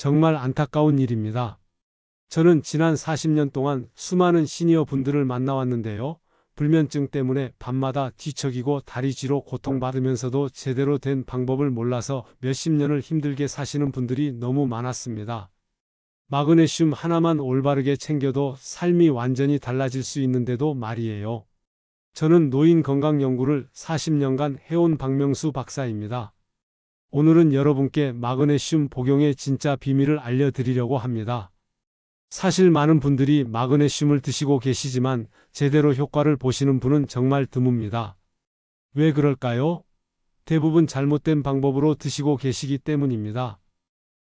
정말 안타까운 일입니다. 저는 지난 40년 동안 수많은 시니어 분들을 만나왔는데요. 불면증 때문에 밤마다 뒤척이고 다리 쥐로 고통받으면서도 제대로 된 방법을 몰라서 몇십 년을 힘들게 사시는 분들이 너무 많았습니다. 마그네슘 하나만 올바르게 챙겨도 삶이 완전히 달라질 수 있는데도 말이에요. 저는 노인 건강 연구를 40년간 해온 박명수 박사입니다. 오늘은 여러분께 마그네슘 복용의 진짜 비밀을 알려드리려고 합니다. 사실 많은 분들이 마그네슘을 드시고 계시지만 제대로 효과를 보시는 분은 정말 드뭅니다. 왜 그럴까요? 대부분 잘못된 방법으로 드시고 계시기 때문입니다.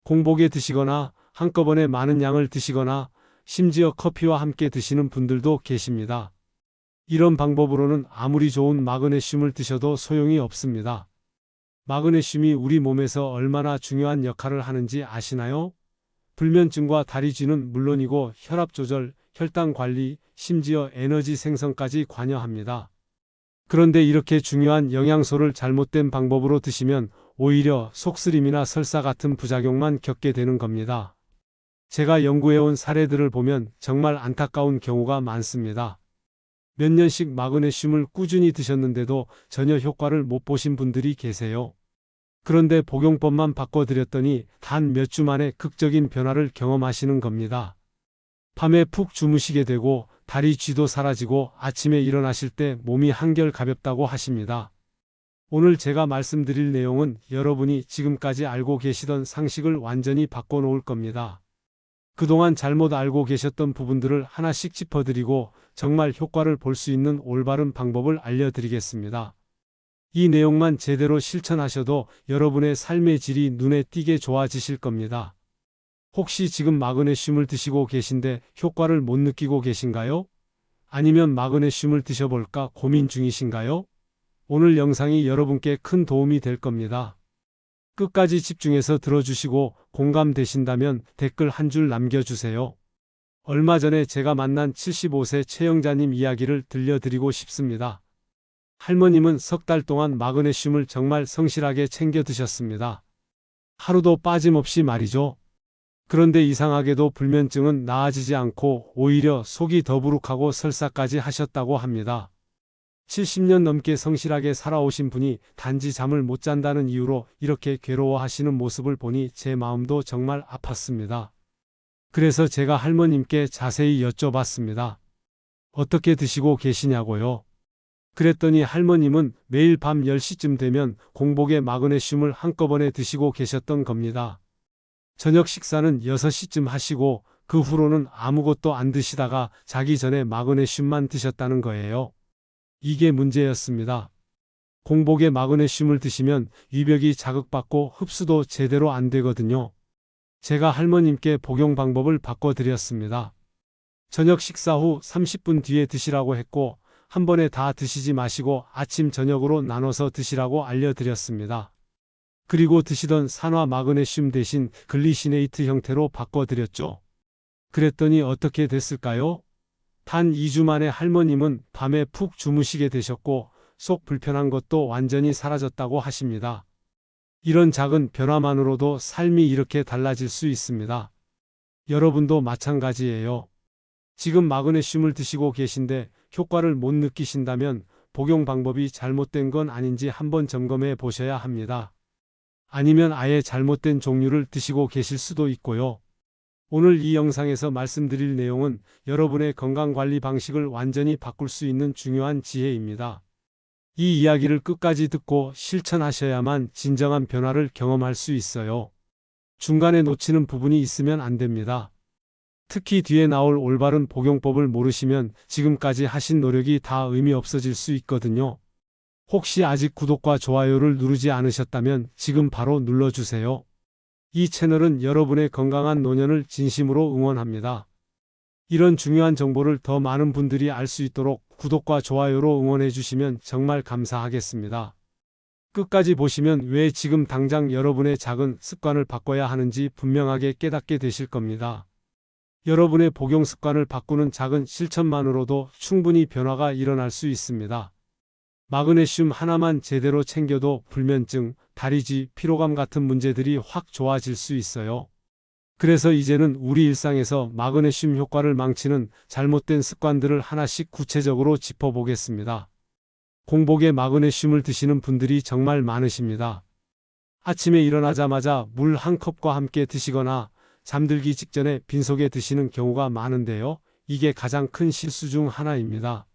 공복에 드시거나 한꺼번에 많은 양을 드시거나 심지어 커피와 함께 드시는 분들도 계십니다. 이런 방법으로는 아무리 좋은 마그네슘을 드셔도 소용이 없습니다. 마그네슘이 우리 몸에서 얼마나 중요한 역할을 하는지 아시나요? 불면증과 다리 쥐는 물론이고 혈압 조절, 혈당 관리, 심지어 에너지 생성까지 관여합니다. 그런데 이렇게 중요한 영양소를 잘못된 방법으로 드시면 오히려 속쓰림이나 설사 같은 부작용만 겪게 되는 겁니다. 제가 연구해온 사례들을 보면 정말 안타까운 경우가 많습니다. 몇 년씩 마그네슘을 꾸준히 드셨는데도 전혀 효과를 못 보신 분들이 계세요. 그런데 복용법만 바꿔드렸더니 단 몇 주 만에 극적인 변화를 경험하시는 겁니다. 밤에 푹 주무시게 되고 다리 쥐도 사라지고 아침에 일어나실 때 몸이 한결 가볍다고 하십니다. 오늘 제가 말씀드릴 내용은 여러분이 지금까지 알고 계시던 상식을 완전히 바꿔놓을 겁니다. 그동안 잘못 알고 계셨던 부분들을 하나씩 짚어드리고 정말 효과를 볼 수 있는 올바른 방법을 알려드리겠습니다. 이 내용만 제대로 실천하셔도 여러분의 삶의 질이 눈에 띄게 좋아지실 겁니다. 혹시 지금 마그네슘을 드시고 계신데 효과를 못 느끼고 계신가요? 아니면 마그네슘을 드셔볼까 고민 중이신가요? 오늘 영상이 여러분께 큰 도움이 될 겁니다. 끝까지 집중해서 들어주시고 공감되신다면 댓글 한 줄 남겨주세요. 얼마 전에 제가 만난 75세 최영자님 이야기를 들려드리고 싶습니다. 할머님은 석 달 동안 마그네슘을 정말 성실하게 챙겨 드셨습니다. 하루도 빠짐없이 말이죠. 그런데 이상하게도 불면증은 나아지지 않고 오히려 속이 더부룩하고 설사까지 하셨다고 합니다. 70년 넘게 성실하게 살아오신 분이 단지 잠을 못 잔다는 이유로 이렇게 괴로워하시는 모습을 보니 제 마음도 정말 아팠습니다. 그래서 제가 할머님께 자세히 여쭤봤습니다. 어떻게 드시고 계시냐고요? 그랬더니 할머님은 매일 밤 10시쯤 되면 공복에 마그네슘을 한꺼번에 드시고 계셨던 겁니다. 저녁 식사는 6시쯤 하시고 그 후로는 아무것도 안 드시다가 자기 전에 마그네슘만 드셨다는 거예요. 이게 문제였습니다. 공복에 마그네슘을 드시면 위벽이 자극받고 흡수도 제대로 안 되거든요. 제가 할머님께 복용 방법을 바꿔드렸습니다. 저녁 식사 후 30분 뒤에 드시라고 했고 한 번에 다 드시지 마시고 아침 저녁으로 나눠서 드시라고 알려드렸습니다. 그리고 드시던 산화 마그네슘 대신 글리시네이트 형태로 바꿔드렸죠. 그랬더니 어떻게 됐을까요? 단 2주 만에 할머님은 밤에 푹 주무시게 되셨고 속 불편한 것도 완전히 사라졌다고 하십니다. 이런 작은 변화만으로도 삶이 이렇게 달라질 수 있습니다. 여러분도 마찬가지예요. 지금 마그네슘을 드시고 계신데 효과를 못 느끼신다면 복용 방법이 잘못된 건 아닌지 한번 점검해 보셔야 합니다. 아니면 아예 잘못된 종류를 드시고 계실 수도 있고요. 오늘 이 영상에서 말씀드릴 내용은 여러분의 건강관리 방식을 완전히 바꿀 수 있는 중요한 지혜입니다. 이 이야기를 끝까지 듣고 실천하셔야만 진정한 변화를 경험할 수 있어요. 중간에 놓치는 부분이 있으면 안 됩니다. 특히 뒤에 나올 올바른 복용법을 모르시면 지금까지 하신 노력이 다 의미 없어질 수 있거든요. 혹시 아직 구독과 좋아요를 누르지 않으셨다면 지금 바로 눌러주세요. 이 채널은 여러분의 건강한 노년을 진심으로 응원합니다. 이런 중요한 정보를 더 많은 분들이 알 수 있도록 구독과 좋아요로 응원해 주시면 정말 감사하겠습니다. 끝까지 보시면 왜 지금 당장 여러분의 작은 습관을 바꿔야 하는지 분명하게 깨닫게 되실 겁니다. 여러분의 복용 습관을 바꾸는 작은 실천만으로도 충분히 변화가 일어날 수 있습니다. 마그네슘 하나만 제대로 챙겨도 불면증, 다리쥐, 피로감 같은 문제들이 확 좋아질 수 있어요. 그래서 이제는 우리 일상에서 마그네슘 효과를 망치는 잘못된 습관들을 하나씩 구체적으로 짚어보겠습니다. 공복에 마그네슘을 드시는 분들이 정말 많으십니다. 아침에 일어나자마자 물 한 컵과 함께 드시거나 잠들기 직전에 빈속에 드시는 경우가 많은데요. 이게 가장 큰 실수 중 하나입니다.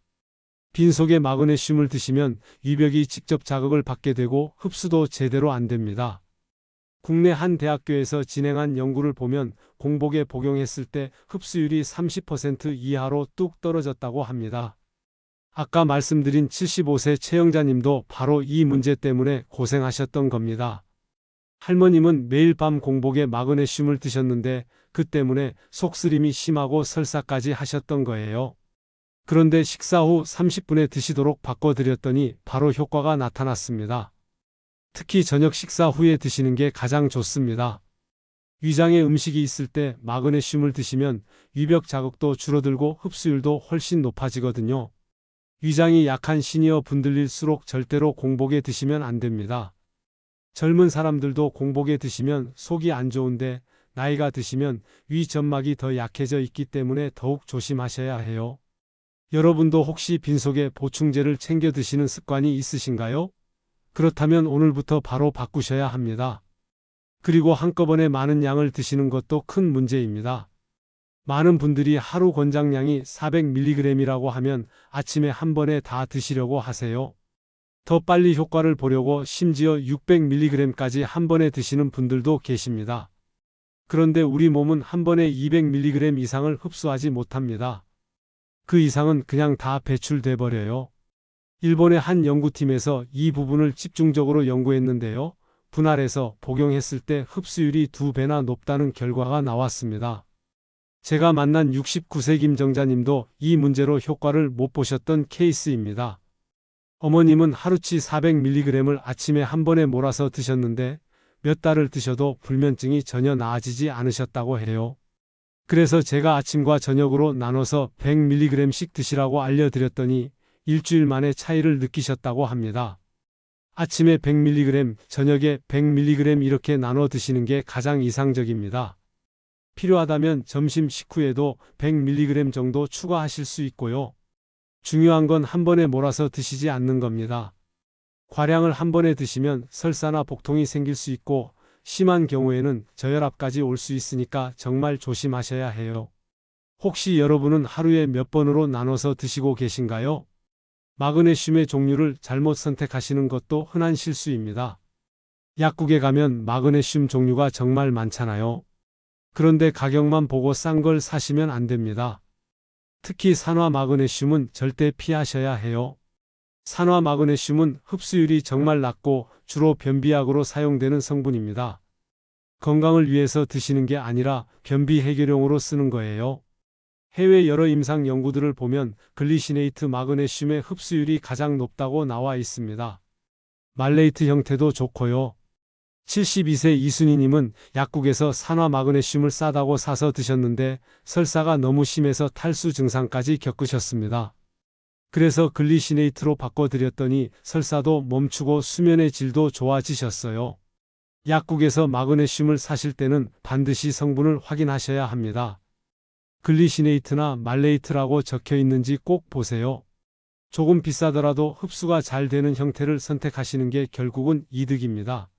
빈속에 마그네슘을 드시면 위벽이 직접 자극을 받게 되고 흡수도 제대로 안 됩니다. 국내 한 대학교에서 진행한 연구를 보면 공복에 복용했을 때 흡수율이 30% 이하로 뚝 떨어졌다고 합니다. 아까 말씀드린 75세 최영자님도 바로 이 문제 때문에 고생하셨던 겁니다. 할머님은 매일 밤 공복에 마그네슘을 드셨는데 그 때문에 속쓰림이 심하고 설사까지 하셨던 거예요. 그런데 식사 후 30분에 드시도록 바꿔드렸더니 바로 효과가 나타났습니다. 특히 저녁 식사 후에 드시는 게 가장 좋습니다. 위장에 음식이 있을 때 마그네슘을 드시면 위벽 자극도 줄어들고 흡수율도 훨씬 높아지거든요. 위장이 약한 시니어 분들일수록 절대로 공복에 드시면 안 됩니다. 젊은 사람들도 공복에 드시면 속이 안 좋은데 나이가 드시면 위 점막이 더 약해져 있기 때문에 더욱 조심하셔야 해요. 여러분도 혹시 빈속에 보충제를 챙겨 드시는 습관이 있으신가요? 그렇다면 오늘부터 바로 바꾸셔야 합니다. 그리고 한꺼번에 많은 양을 드시는 것도 큰 문제입니다. 많은 분들이 하루 권장량이 400mg이라고 하면 아침에 한 번에 다 드시려고 하세요. 더 빨리 효과를 보려고 심지어 600mg까지 한 번에 드시는 분들도 계십니다. 그런데 우리 몸은 한 번에 200mg 이상을 흡수하지 못합니다. 그 이상은 그냥 다 배출돼 버려요. 일본의 한 연구팀에서 이 부분을 집중적으로 연구했는데요. 분할해서 복용했을 때 흡수율이 두 배나 높다는 결과가 나왔습니다. 제가 만난 69세 김정자님도 이 문제로 효과를 못 보셨던 케이스입니다. 어머님은 하루치 400mg을 아침에 한 번에 몰아서 드셨는데 몇 달을 드셔도 불면증이 전혀 나아지지 않으셨다고 해요. 그래서 제가 아침과 저녁으로 나눠서 100mg씩 드시라고 알려드렸더니 일주일 만에 차이를 느끼셨다고 합니다. 아침에 100mg, 저녁에 100mg 이렇게 나눠 드시는 게 가장 이상적입니다. 필요하다면 점심 식후에도 100mg 정도 추가하실 수 있고요. 중요한 건 한 번에 몰아서 드시지 않는 겁니다. 과량을 한 번에 드시면 설사나 복통이 생길 수 있고 심한 경우에는 저혈압까지 올 수 있으니까 정말 조심하셔야 해요. 혹시 여러분은 하루에 몇 번으로 나눠서 드시고 계신가요? 마그네슘의 종류를 잘못 선택하시는 것도 흔한 실수입니다. 약국에 가면 마그네슘 종류가 정말 많잖아요. 그런데 가격만 보고 싼 걸 사시면 안 됩니다. 특히 산화 마그네슘은 절대 피하셔야 해요. 산화 마그네슘은 흡수율이 정말 낮고 주로 변비약으로 사용되는 성분입니다. 건강을 위해서 드시는 게 아니라 변비 해결용으로 쓰는 거예요. 해외 여러 임상 연구들을 보면 글리시네이트 마그네슘의 흡수율이 가장 높다고 나와 있습니다. 말레이트 형태도 좋고요. 72세 이순희님은 약국에서 산화 마그네슘을 싸다고 사서 드셨는데 설사가 너무 심해서 탈수 증상까지 겪으셨습니다. 그래서 글리시네이트로 바꿔드렸더니 설사도 멈추고 수면의 질도 좋아지셨어요. 약국에서 마그네슘을 사실 때는 반드시 성분을 확인하셔야 합니다. 글리시네이트나 말레이트라고 적혀 있는지 꼭 보세요. 조금 비싸더라도 흡수가 잘 되는 형태를 선택하시는 게 결국은 이득입니다.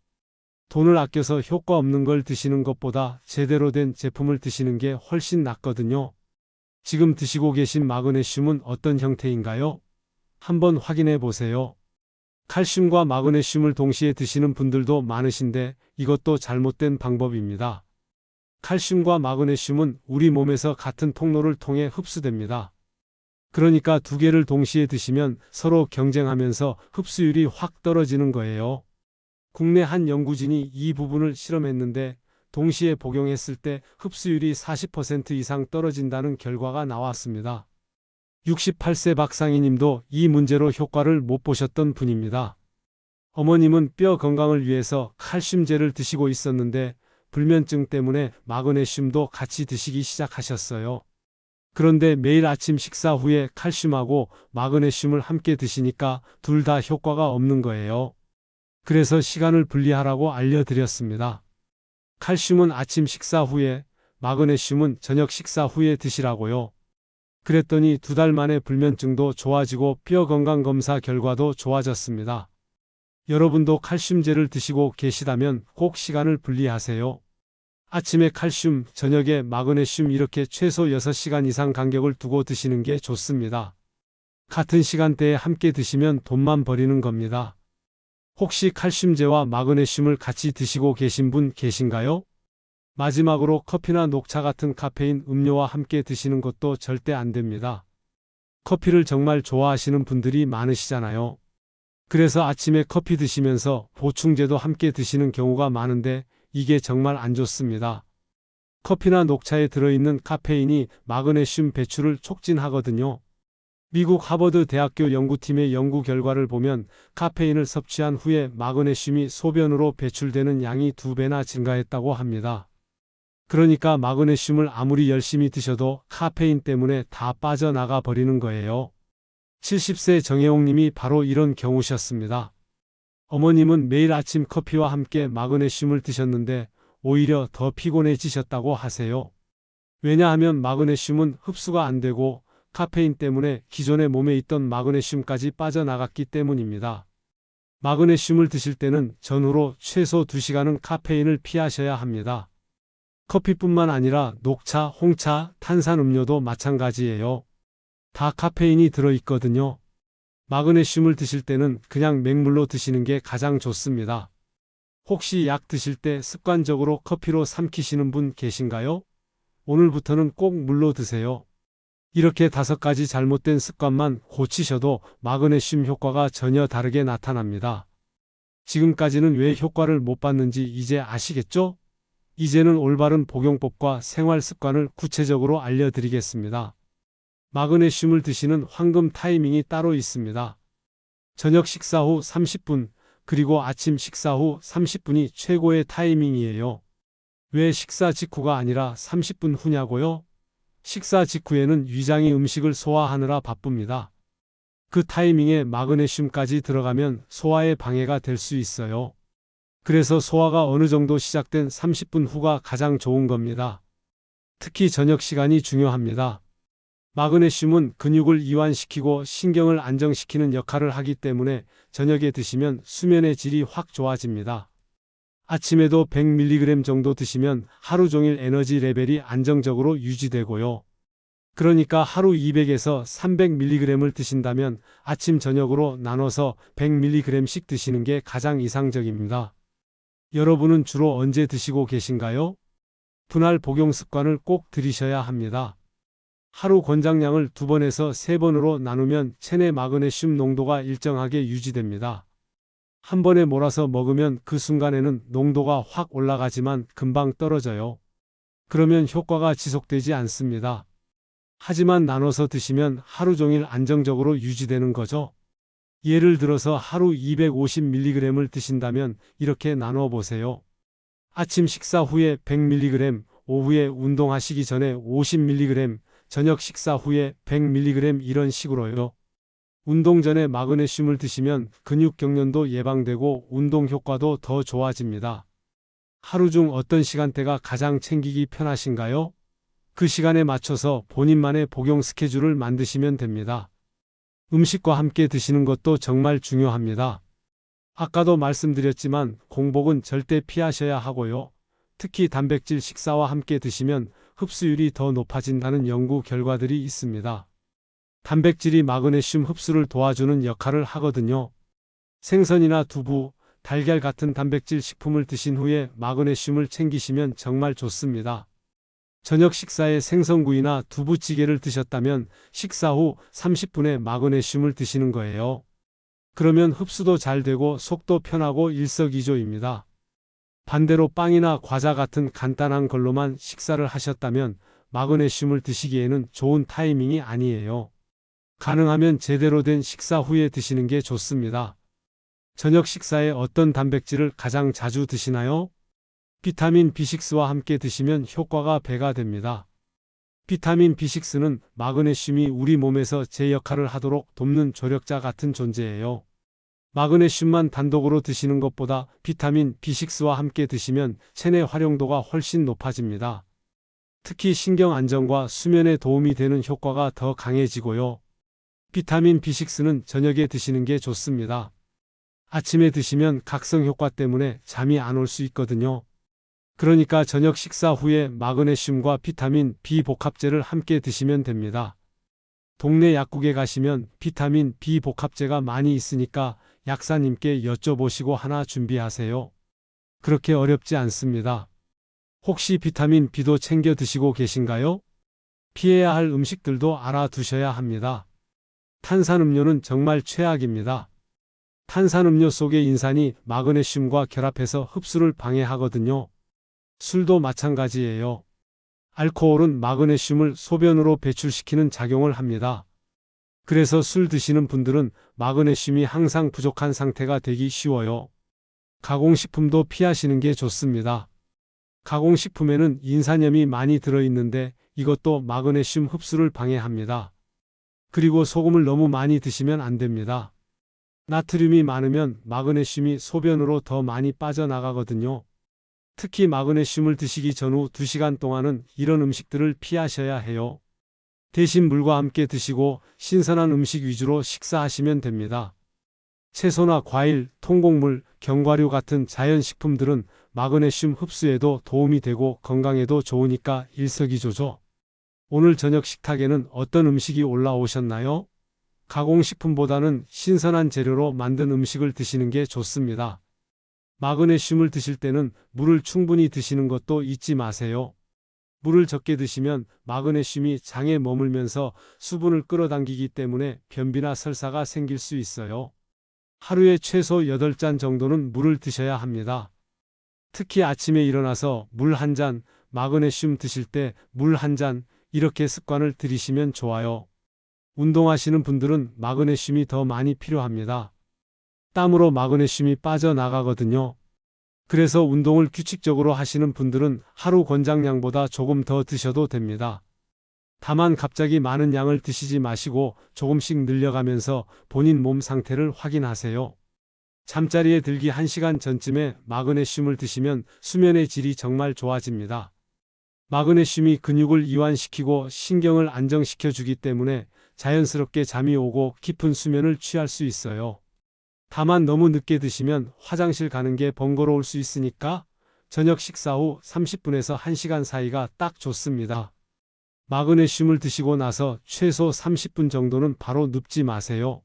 돈을 아껴서 효과 없는 걸 드시는 것보다 제대로 된 제품을 드시는 게 훨씬 낫거든요. 지금 드시고 계신 마그네슘은 어떤 형태인가요? 한번 확인해 보세요. 칼슘과 마그네슘을 동시에 드시는 분들도 많으신데 이것도 잘못된 방법입니다. 칼슘과 마그네슘은 우리 몸에서 같은 통로를 통해 흡수됩니다. 그러니까 두 개를 동시에 드시면 서로 경쟁하면서 흡수율이 확 떨어지는 거예요. 국내 한 연구진이 이 부분을 실험했는데 동시에 복용했을 때 흡수율이 40% 이상 떨어진다는 결과가 나왔습니다. 68세 박상희 님도 이 문제로 효과를 못 보셨던 분입니다. 어머님은 뼈 건강을 위해서 칼슘제를 드시고 있었는데 불면증 때문에 마그네슘도 같이 드시기 시작하셨어요. 그런데 매일 아침 식사 후에 칼슘하고 마그네슘을 함께 드시니까 둘 다 효과가 없는 거예요. 그래서 시간을 분리하라고 알려드렸습니다. 칼슘은 아침 식사 후에, 마그네슘은 저녁 식사 후에 드시라고요. 그랬더니 두 달 만에 불면증도 좋아지고 뼈 건강 검사 결과도 좋아졌습니다. 여러분도 칼슘제를 드시고 계시다면 꼭 시간을 분리하세요. 아침에 칼슘, 저녁에 마그네슘 이렇게 최소 6시간 이상 간격을 두고 드시는 게 좋습니다. 같은 시간대에 함께 드시면 돈만 버리는 겁니다. 혹시 칼슘제와 마그네슘을 같이 드시고 계신 분 계신가요? 마지막으로 커피나 녹차 같은 카페인 음료와 함께 드시는 것도 절대 안 됩니다. 커피를 정말 좋아하시는 분들이 많으시잖아요. 그래서 아침에 커피 드시면서 보충제도 함께 드시는 경우가 많은데 이게 정말 안 좋습니다. 커피나 녹차에 들어있는 카페인이 마그네슘 배출을 촉진하거든요. 미국 하버드 대학교 연구팀의 연구 결과를 보면 카페인을 섭취한 후에 마그네슘이 소변으로 배출되는 양이 두 배나 증가했다고 합니다. 그러니까 마그네슘을 아무리 열심히 드셔도 카페인 때문에 다 빠져나가 버리는 거예요. 70세 정혜옥 님이 바로 이런 경우셨습니다. 어머님은 매일 아침 커피와 함께 마그네슘을 드셨는데 오히려 더 피곤해지셨다고 하세요. 왜냐하면 마그네슘은 흡수가 안 되고 카페인 때문에 기존의 몸에 있던 마그네슘까지 빠져나갔기 때문입니다. 마그네슘을 드실 때는 전후로 최소 2시간은 카페인을 피하셔야 합니다. 커피뿐만 아니라 녹차, 홍차, 탄산음료도 마찬가지예요. 다 카페인이 들어있거든요. 마그네슘을 드실 때는 그냥 맹물로 드시는 게 가장 좋습니다. 혹시 약 드실 때 습관적으로 커피로 삼키시는 분 계신가요? 오늘부터는 꼭 물로 드세요. 이렇게 다섯 가지 잘못된 습관만 고치셔도 마그네슘 효과가 전혀 다르게 나타납니다. 지금까지는 왜 효과를 못 봤는지 이제 아시겠죠? 이제는 올바른 복용법과 생활 습관을 구체적으로 알려드리겠습니다. 마그네슘을 드시는 황금 타이밍이 따로 있습니다. 저녁 식사 후 30분, 그리고 아침 식사 후 30분이 최고의 타이밍이에요. 왜 식사 직후가 아니라 30분 후냐고요? 식사 직후에는 위장이 음식을 소화하느라 바쁩니다. 그 타이밍에 마그네슘까지 들어가면 소화에 방해가 될 수 있어요. 그래서 소화가 어느 정도 시작된 30분 후가 가장 좋은 겁니다. 특히 저녁 시간이 중요합니다. 마그네슘은 근육을 이완시키고 신경을 안정시키는 역할을 하기 때문에 저녁에 드시면 수면의 질이 확 좋아집니다. 아침에도 100mg 정도 드시면 하루 종일 에너지 레벨이 안정적으로 유지되고요. 그러니까 하루 200에서 300mg을 드신다면 아침 저녁으로 나눠서 100mg씩 드시는 게 가장 이상적입니다. 여러분은 주로 언제 드시고 계신가요? 분할 복용 습관을 꼭 들이셔야 합니다. 하루 권장량을 두 번에서 세 번으로 나누면 체내 마그네슘 농도가 일정하게 유지됩니다. 한 번에 몰아서 먹으면 그 순간에는 농도가 확 올라가지만 금방 떨어져요. 그러면 효과가 지속되지 않습니다. 하지만 나눠서 드시면 하루 종일 안정적으로 유지되는 거죠. 예를 들어서 하루 250mg을 드신다면 이렇게 나눠 보세요. 아침 식사 후에 100mg, 오후에 운동하시기 전에 50mg, 저녁 식사 후에 100mg 이런 식으로요. 운동 전에 마그네슘을 드시면 근육 경련도 예방되고 운동 효과도 더 좋아집니다. 하루 중 어떤 시간대가 가장 챙기기 편하신가요? 그 시간에 맞춰서 본인만의 복용 스케줄을 만드시면 됩니다. 음식과 함께 드시는 것도 정말 중요합니다. 아까도 말씀드렸지만 공복은 절대 피하셔야 하고요. 특히 단백질 식사와 함께 드시면 흡수율이 더 높아진다는 연구 결과들이 있습니다. 단백질이 마그네슘 흡수를 도와주는 역할을 하거든요. 생선이나 두부, 달걀 같은 단백질 식품을 드신 후에 마그네슘을 챙기시면 정말 좋습니다. 저녁 식사에 생선구이나 두부찌개를 드셨다면 식사 후 30분에 마그네슘을 드시는 거예요. 그러면 흡수도 잘 되고 속도 편하고 일석이조입니다. 반대로 빵이나 과자 같은 간단한 걸로만 식사를 하셨다면 마그네슘을 드시기에는 좋은 타이밍이 아니에요. 가능하면 제대로 된 식사 후에 드시는 게 좋습니다. 저녁 식사에 어떤 단백질을 가장 자주 드시나요? 비타민 B6와 함께 드시면 효과가 배가 됩니다. 비타민 B6는 마그네슘이 우리 몸에서 제 역할을 하도록 돕는 조력자 같은 존재예요. 마그네슘만 단독으로 드시는 것보다 비타민 B6와 함께 드시면 체내 활용도가 훨씬 높아집니다. 특히 신경 안정과 수면에 도움이 되는 효과가 더 강해지고요. 비타민 B6는 저녁에 드시는 게 좋습니다. 아침에 드시면 각성 효과 때문에 잠이 안 올 수 있거든요. 그러니까 저녁 식사 후에 마그네슘과 비타민 B 복합제를 함께 드시면 됩니다. 동네 약국에 가시면 비타민 B 복합제가 많이 있으니까 약사님께 여쭤보시고 하나 준비하세요. 그렇게 어렵지 않습니다. 혹시 비타민 B도 챙겨 드시고 계신가요? 피해야 할 음식들도 알아두셔야 합니다. 탄산음료는 정말 최악입니다. 탄산음료 속의 인산이 마그네슘과 결합해서 흡수를 방해하거든요. 술도 마찬가지예요. 알코올은 마그네슘을 소변으로 배출시키는 작용을 합니다. 그래서 술 드시는 분들은 마그네슘이 항상 부족한 상태가 되기 쉬워요. 가공식품도 피하시는 게 좋습니다. 가공식품에는 인산염이 많이 들어있는데 이것도 마그네슘 흡수를 방해합니다. 그리고 소금을 너무 많이 드시면 안 됩니다. 나트륨이 많으면 마그네슘이 소변으로 더 많이 빠져나가거든요. 특히 마그네슘을 드시기 전후 2시간 동안은 이런 음식들을 피하셔야 해요. 대신 물과 함께 드시고 신선한 음식 위주로 식사하시면 됩니다. 채소나 과일, 통곡물, 견과류 같은 자연식품들은 마그네슘 흡수에도 도움이 되고 건강에도 좋으니까 일석이조죠. 오늘 저녁 식탁에는 어떤 음식이 올라오셨나요? 가공식품보다는 신선한 재료로 만든 음식을 드시는 게 좋습니다. 마그네슘을 드실 때는 물을 충분히 드시는 것도 잊지 마세요. 물을 적게 드시면 마그네슘이 장에 머물면서 수분을 끌어당기기 때문에 변비나 설사가 생길 수 있어요. 하루에 최소 8잔 정도는 물을 드셔야 합니다. 특히 아침에 일어나서 물 한 잔, 마그네슘 드실 때 물 한 잔, 이렇게 습관을 들이시면 좋아요. 운동하시는 분들은 마그네슘이 더 많이 필요합니다. 땀으로 마그네슘이 빠져나가거든요. 그래서 운동을 규칙적으로 하시는 분들은 하루 권장량보다 조금 더 드셔도 됩니다. 다만 갑자기 많은 양을 드시지 마시고 조금씩 늘려가면서 본인 몸 상태를 확인하세요. 잠자리에 들기 1시간 전쯤에 마그네슘을 드시면 수면의 질이 정말 좋아집니다. 마그네슘이 근육을 이완시키고 신경을 안정시켜 주기 때문에 자연스럽게 잠이 오고 깊은 수면을 취할 수 있어요. 다만 너무 늦게 드시면 화장실 가는 게 번거로울 수 있으니까 저녁 식사 후 30분에서 1시간 사이가 딱 좋습니다. 마그네슘을 드시고 나서 최소 30분 정도는 바로 눕지 마세요.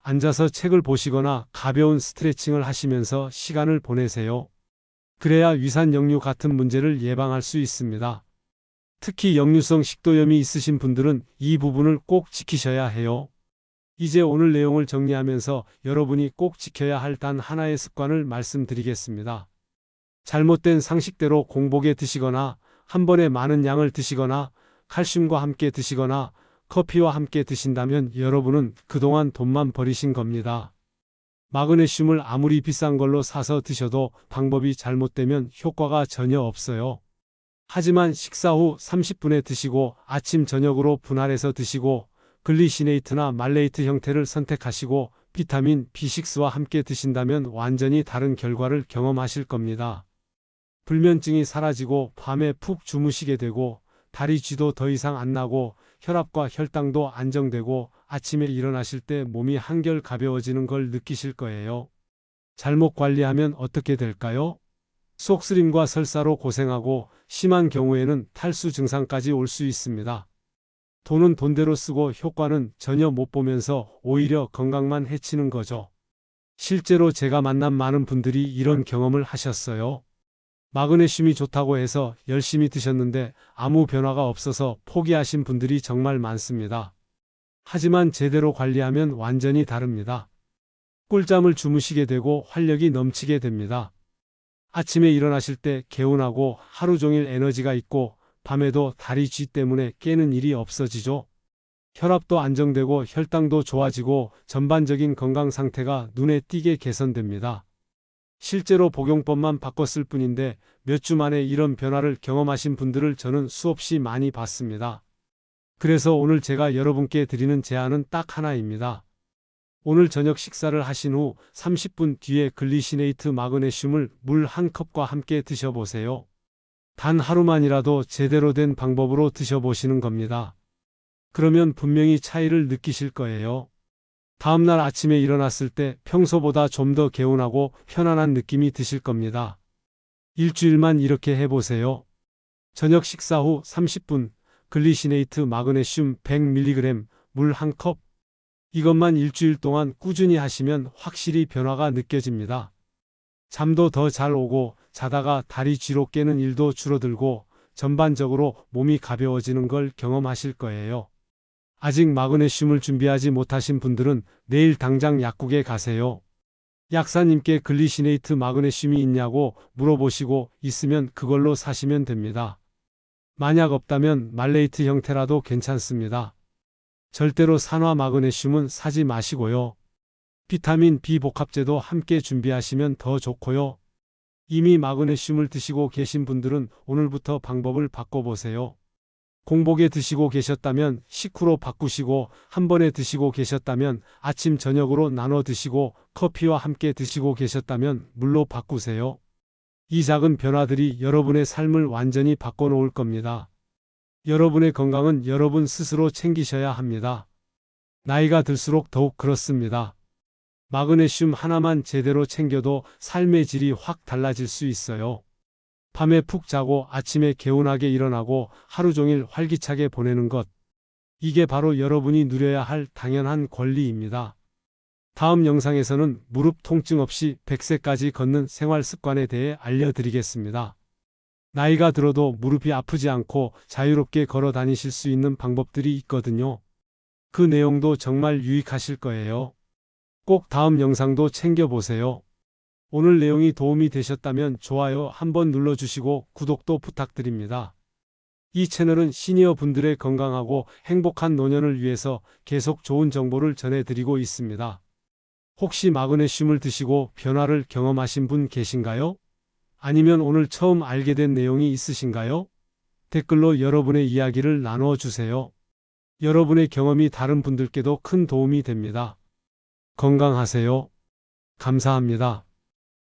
앉아서 책을 보시거나 가벼운 스트레칭을 하시면서 시간을 보내세요. 그래야 위산 역류 같은 문제를 예방할 수 있습니다. 특히 역류성 식도염이 있으신 분들은 이 부분을 꼭 지키셔야 해요. 이제 오늘 내용을 정리하면서 여러분이 꼭 지켜야 할 단 하나의 습관을 말씀드리겠습니다. 잘못된 상식대로 공복에 드시거나 한 번에 많은 양을 드시거나 칼슘과 함께 드시거나 커피와 함께 드신다면 여러분은 그동안 돈만 버리신 겁니다. 마그네슘을 아무리 비싼 걸로 사서 드셔도 방법이 잘못되면 효과가 전혀 없어요. 하지만 식사 후 30분에 드시고 아침 저녁으로 분할해서 드시고 글리시네이트나 말레이트 형태를 선택하시고 비타민 B6와 함께 드신다면 완전히 다른 결과를 경험하실 겁니다. 불면증이 사라지고 밤에 푹 주무시게 되고 다리 쥐도 더 이상 안 나고 혈압과 혈당도 안정되고 아침에 일어나실 때 몸이 한결 가벼워지는 걸 느끼실 거예요. 잘못 관리하면 어떻게 될까요? 속쓰림과 설사로 고생하고 심한 경우에는 탈수 증상까지 올 수 있습니다. 돈은 돈대로 쓰고 효과는 전혀 못 보면서 오히려 건강만 해치는 거죠. 실제로 제가 만난 많은 분들이 이런 경험을 하셨어요. 마그네슘이 좋다고 해서 열심히 드셨는데 아무 변화가 없어서 포기하신 분들이 정말 많습니다. 하지만 제대로 관리하면 완전히 다릅니다. 꿀잠을 주무시게 되고 활력이 넘치게 됩니다. 아침에 일어나실 때 개운하고 하루 종일 에너지가 있고 밤에도 다리 쥐 때문에 깨는 일이 없어지죠. 혈압도 안정되고 혈당도 좋아지고 전반적인 건강 상태가 눈에 띄게 개선됩니다. 실제로 복용법만 바꿨을 뿐인데 몇 주 만에 이런 변화를 경험하신 분들을 저는 수없이 많이 봤습니다. 그래서 오늘 제가 여러분께 드리는 제안은 딱 하나입니다. 오늘 저녁 식사를 하신 후 30분 뒤에 글리시네이트 마그네슘을 물 한 컵과 함께 드셔보세요. 단 하루만이라도 제대로 된 방법으로 드셔보시는 겁니다. 그러면 분명히 차이를 느끼실 거예요. 다음날 아침에 일어났을 때 평소보다 좀 더 개운하고 편안한 느낌이 드실 겁니다. 일주일만 이렇게 해보세요. 저녁 식사 후 30분 글리시네이트 마그네슘 100mg 물한 컵. 이것만 일주일 동안 꾸준히 하시면 확실히 변화가 느껴집니다. 잠도 더 잘 오고 자다가 다리 쥐로 깨는 일도 줄어들고 전반적으로 몸이 가벼워지는 걸 경험하실 거예요. 아직 마그네슘을 준비하지 못하신 분들은 내일 당장 약국에 가세요. 약사님께 글리시네이트 마그네슘이 있냐고 물어보시고 있으면 그걸로 사시면 됩니다. 만약 없다면 말레이트 형태라도 괜찮습니다. 절대로 산화 마그네슘은 사지 마시고요. 비타민 B 복합제도 함께 준비하시면 더 좋고요. 이미 마그네슘을 드시고 계신 분들은 오늘부터 방법을 바꿔보세요. 공복에 드시고 계셨다면 식후로 바꾸시고 한 번에 드시고 계셨다면 아침 저녁으로 나눠 드시고 커피와 함께 드시고 계셨다면 물로 바꾸세요. 이 작은 변화들이 여러분의 삶을 완전히 바꿔놓을 겁니다. 여러분의 건강은 여러분 스스로 챙기셔야 합니다. 나이가 들수록 더욱 그렇습니다. 마그네슘 하나만 제대로 챙겨도 삶의 질이 확 달라질 수 있어요. 밤에 푹 자고 아침에 개운하게 일어나고 하루 종일 활기차게 보내는 것. 이게 바로 여러분이 누려야 할 당연한 권리입니다. 다음 영상에서는 무릎 통증 없이 100세까지 걷는 생활 습관에 대해 알려드리겠습니다. 나이가 들어도 무릎이 아프지 않고 자유롭게 걸어 다니실 수 있는 방법들이 있거든요. 그 내용도 정말 유익하실 거예요. 꼭 다음 영상도 챙겨보세요. 오늘 내용이 도움이 되셨다면 좋아요 한번 눌러주시고 구독도 부탁드립니다. 이 채널은 시니어 분들의 건강하고 행복한 노년을 위해서 계속 좋은 정보를 전해드리고 있습니다. 혹시 마그네슘을 드시고 변화를 경험하신 분 계신가요? 아니면 오늘 처음 알게 된 내용이 있으신가요? 댓글로 여러분의 이야기를 나누어 주세요. 여러분의 경험이 다른 분들께도 큰 도움이 됩니다. 건강하세요. 감사합니다.